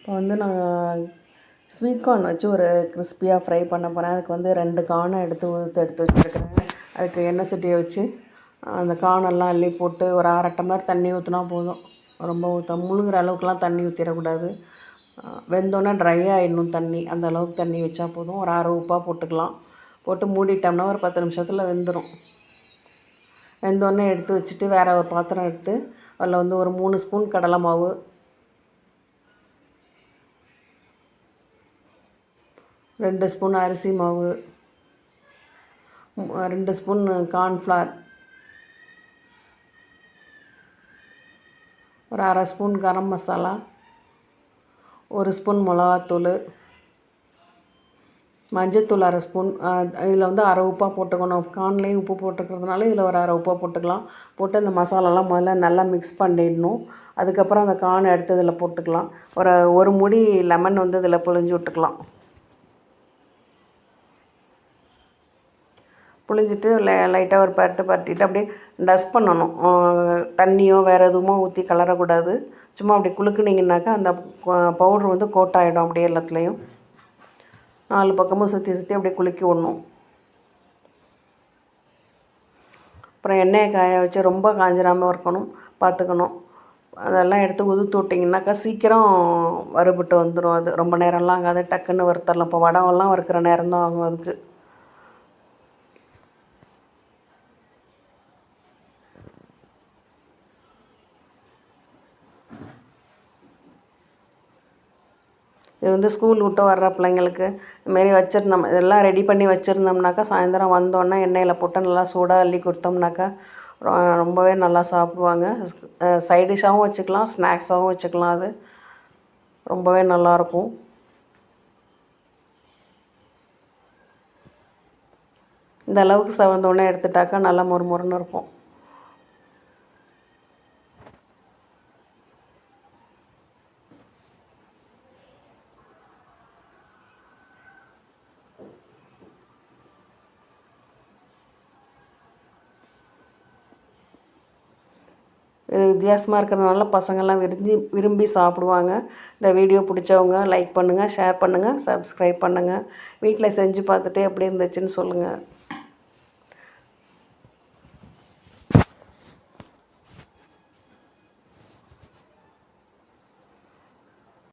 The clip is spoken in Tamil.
இப்போ வந்து நான் ஸ்வீட் கார்ன் வச்சு ஒரு கிறிஸ்பியாக ஃப்ரை பண்ண போகிறேன் அதுக்கு வந்து ரெண்டு கார்னை எடுத்து ஊற்று எடுத்து வச்சுருக்கிறேன். அதுக்கு எண்ணெய் சட்டியை வச்சு அந்த கார்னெல்லாம் அள்ளி போட்டு ஒரு அரை டம்ளர் தண்ணி ஊற்றினா போதும். ரொம்ப ஊற்ற முழுகிற அளவுக்குலாம் தண்ணி ஊற்றிடக்கூடாது வெந்தோன்னா ட்ரை ஆகிடணும் தண்ணி. அந்த அளவுக்கு தண்ணி வச்சா போதும். ஒரு அரை உப்பாக போட்டுக்கலாம். போட்டு மூடிட்டோம்னா ஒரு பத்து நிமிஷத்தில் வெந்துடும் வெந்தோடனே எடுத்து வச்சுட்டு வேறு ஒரு பாத்திரம் எடுத்து அதில் வந்து ஒரு மூணு ஸ்பூன் கடலை மாவு ரெண்டு ஸ்பூன் அரிசி மாவு ரெண்டு ஸ்பூன் கார்ன்ஃப்ளவர் ஒரு அரை ஸ்பூன் கரம் மசாலா ஒரு ஸ்பூன் மிளகாத்தூள் மஞ்சத்தூள் அரை ஸ்பூன் இதில் வந்து அரை உப்பாக போட்டுக்கணும். கான்லேயும் உப்பு போட்டுக்கிறதுனால இதில் ஒரு அரை உப்பாக போட்டுக்கலாம். போட்டு அந்த மசாலாலாம் முதல்ல நல்லா மிக்ஸ் பண்ணிடணும். அதுக்கப்புறம் அந்த கான் எடுத்து இதில் போட்டுக்கலாம். ஒரு ஒரு முடி லெமன் வந்து இதில் புழிஞ்சு விட்டுக்கலாம். புழிஞ்சிட்டு லை லைட்டாக ஒரு பரட்டு பரட்டிட்டு அப்படியே டஸ்ட் பண்ணணும். தண்ணியோ வேறு எதுவுமோ ஊற்றி கலரக்கூடாது. சும்மா அப்படி குலுக்குனீங்கன்னாக்கா அந்த பவுட்ரு வந்து கோட் ஆகிடும் அப்படியே எல்லாத்துலேயும். நாலு பக்கமும் சுற்றி சுற்றி அப்படியே குலுக்கி விடணும். அப்புறம் எண்ணெயை காய வச்சு ரொம்ப காஞ்சிராமல் இருக்கணும் பார்த்துக்கணும் அதெல்லாம் எடுத்து உதுத்து விட்டிங்கனாக்கா சீக்கிரம் வறுபட்டு வந்துடும் அது. ரொம்ப நேரம்லாம் ஆகாது. டக்குன்னு வறுத்தரலாம். இப்போ வடவெல்லாம் வறுக்கிற நேரம் தான் ஆகும் அதுக்கு. இது வந்து ஸ்கூல் விட்டு வர்ற பிள்ளைங்களுக்கு இதுமாரி வச்சுருந்தோம். இதெல்லாம் ரெடி பண்ணி வச்சுருந்தோம்னாக்கா சாயந்தரம் வந்தோடனே எண்ணெயில் போட்டு நல்லா சூடாக அள்ளி கொடுத்தோம்னாக்கா ரொம்பவே நல்லா சாப்பிடுவாங்க. சைட் டிஷ்ஷாகவும் வச்சுக்கலாம் ஸ்நாக்ஸாகவும் வச்சுக்கலாம். அது ரொம்பவே நல்லாயிருக்கும் இந்த அளவுக்கு செவந்தோடனே எடுத்துட்டாக்கா நல்லா மொறுமொறுன்னு இருக்கும். வித்தியாசமாக இருக்கிறதுனால பசங்கள்லாம் விரும்பி விரும்பி சாப்பிடுவாங்க. இந்த வீடியோ பிடிச்சவங்க லைக் பண்ணுங்கள் ஷேர் பண்ணுங்கள் சப்ஸ்கிரைப் பண்ணுங்கள் வீட்டில் செஞ்சு பார்த்துட்டு எப்படி இருந்துச்சுன்னு சொல்லுங்கள்